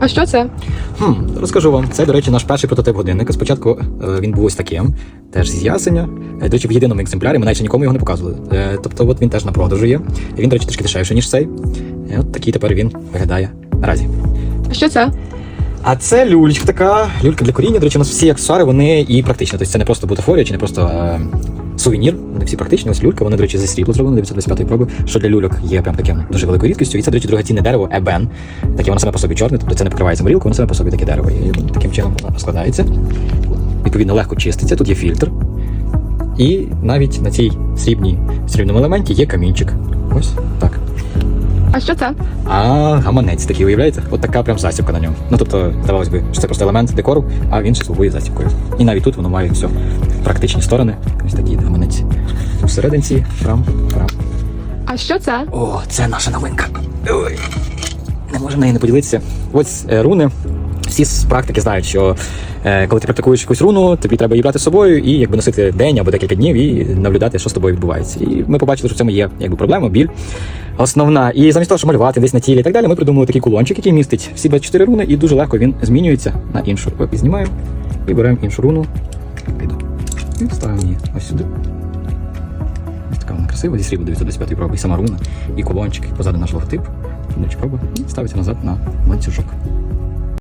А що це? Хм, розкажу вам. Це, до речі, наш перший прототип годинника. Спочатку е, він був ось таким, теж з ясеня. Е, До речі, в єдиному екземплярі ми навіть нікому його не показували. Е, тобто, от він теж на продажу є. Він, до речі, трішки дешевший, ніж цей. І от такий тепер він виглядає наразі. А що це? А це люлька така, люлька для коріння. До речі, у нас всі аксесуари, вони і практичні. Тобто це не просто бутафорія чи не просто е, сувенір. Вони всі практичні. Ось люлька, вони, до речі, зі срібла зроблені 925 проби, що для люльок є прям таким дуже великою рідкістю. І це, до речі, дорогоцінне дерево ебен. Таке воно саме по собі чорне, тобто це не покривається морілкою, воно саме по собі таке дерево. І таким чином воно складається. Відповідно, легко чиститься. Тут є фільтр. І навіть на цій срібній срібному елементі є камінчик. Ось так. А що це? А гаманець такий, уявляєте? От така прям застібка на ньому. Ну тобто, здавалось би, що це просто елемент декору, а він ще слугує застібкою. І навіть тут воно має все практичні сторони. Ось такий гаманець. Всерединці, прям, прям. А що це? О, це наша новинка. Ой. Не можу неї не поділитися. Ось е, руни. Всі з практики знають, що е, коли ти практикуєш якусь руну, тобі треба її брати з собою і якби носити день або декілька днів і наблюдати, що з тобою відбувається. І ми побачили, що в цьому є якби проблема, біль основна. І замість того, щоб малювати десь на тілі і так далі, ми придумали такий кулончик, який містить всі 24 руни, і дуже легко він змінюється на іншу. Знімаємо і беремо іншу руну. І ставимо її ось сюди. Ось така вона красива, зі срібла 925 проби, і сама руна, і колончик позаду наш логотип, проба, і ставиться назад на ланцюжок.